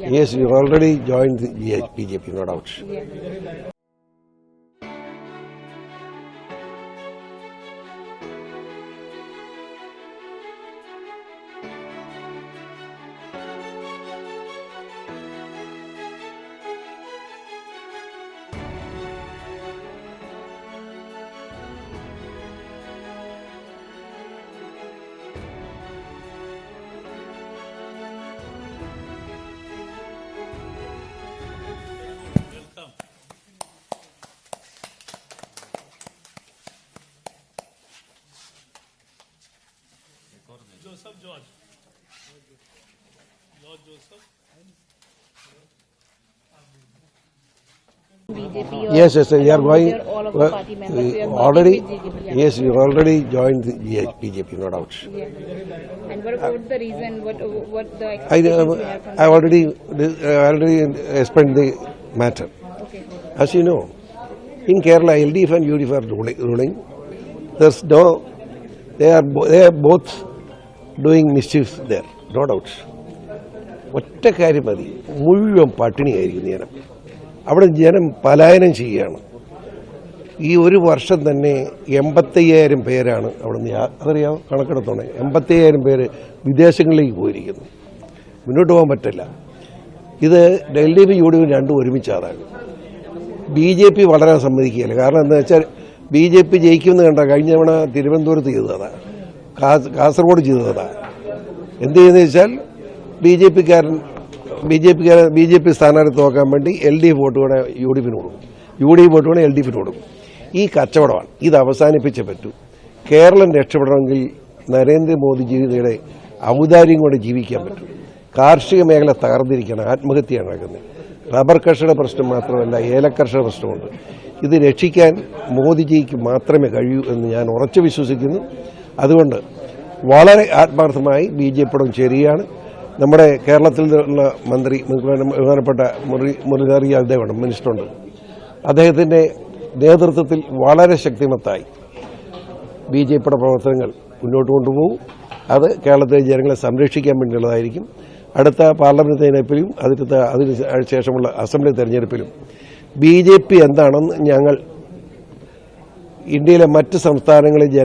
Yes, you have already joined the BJP, no doubt. Joseph George. Lord Joseph. Yes, yes, you are along with going. all of the well, party members, you are uh, Already, merging with BJP, yeah. yes, you already joined the BJP, no doubt. Yeah. And what about the reason, what, what the I, expectations you have from I already, I already explained the matter. Okay. As you know, in Kerala, LDF and UDF are ruling. ruling. There's no, they are, they are both doing mischief there no doubts ഒറ്റ കാര്യം മതി. മുഴുവൻ പട്ടിണിയായിരിക്കും ജനം അവിടെ ജനം പലായനം ചെയ്യുകയാണ്. ഈ ഒരു വർഷം തന്നെ എൺപത്തയ്യായിരം പേരാണ് അവിടെ നിന്ന് അതറിയാമോ കണക്കെടുത്തോണേ. എൺപത്തയ്യായിരം പേര് വിദേശങ്ങളിലേക്ക് പോയിരിക്കുന്നു. മുന്നോട്ട് പോകാൻ പറ്റില്ല. ഇത് ഡൽഹിയും യു ഡി എഫും രണ്ടും ഒരുമിച്ചാതാണ് ബി ജെ പി വളരാൻ സമ്മതിക്കുകയില്ല. കാരണം എന്താ വെച്ചാൽ ബി ജെ പി ജയിക്കുമെന്ന് കണ്ട കഴിഞ്ഞ തവണ തിരുവനന്തപുരത്ത് ചെയ്തതാ കാ- കാസർഗോഡ് ചെയ്തതാണ്. എന്ത് ചെയ്യുന്നത് വെച്ചാൽ ബി ജെ പിക്കാരൻ ബി ജെ പിക്കാരൻ ബി ജെ പി സ്ഥാനാർത്ഥി നോക്കാൻ വേണ്ടി എൽ ഡി എഫ് വോട്ട് വേണേൽ യു ഡി എഫിന് കൊടുക്കും. യു ഡി എഫ് വോട്ട് വേണേൽ എൽ ഡി എഫിന് കൊടുക്കും. ഈ കച്ചവടമാണ്. ഇത് അവസാനിപ്പിച്ചേ പറ്റൂ. കേരളം രക്ഷപ്പെടണമെങ്കിൽ നരേന്ദ്രമോദിജിയുടെ ഔദാര്യം കൊണ്ട് ജീവിക്കാൻ പറ്റും. കാർഷിക മേഖല തകർന്നിരിക്കണം ആത്മഹത്യയാണ് നടക്കുന്നത്. റബ്ബർ കർഷക പ്രശ്നം മാത്രമല്ല ഏലക്കർഷക പ്രശ്നമുണ്ട്. ഇത് രക്ഷിക്കാൻ മോദിജിക്ക് മാത്രമേ കഴിയൂ എന്ന് ഞാൻ ഉറച്ചു വിശ്വസിക്കുന്നു. അതുകൊണ്ട് വളരെ ആത്മാർത്ഥമായി ബി ജെ പിയോടും ചേരുകയാണ്. നമ്മുടെ കേരളത്തിൽ നിന്നുള്ള മന്ത്രി ബഹുമാനപ്പെട്ട മുറി മുരളീധർ യാദവുണ്ട് മിനിസ്റ്ററുണ്ട്. അദ്ദേഹത്തിന്റെ നേതൃത്വത്തിൽ വളരെ ശക്തിമത്തായി ബി ജെ പിയുടെ പ്രവർത്തനങ്ങൾ മുന്നോട്ട് കൊണ്ടുപോകും. അത് കേരളത്തിലെ ജനങ്ങളെ സംരക്ഷിക്കാൻ വേണ്ടിയുള്ളതായിരിക്കും. അടുത്ത പാർലമെന്റ് തെരഞ്ഞെടുപ്പിലും അതിലത്തെ അതിന് ശേഷമുള്ള അസംബ്ലി തെരഞ്ഞെടുപ്പിലും ബി ജെ പി എന്താണെന്ന് ഞങ്ങൾ ഇന്ത്യയിലെ മറ്റ് സംസ്ഥാനങ്ങളിൽ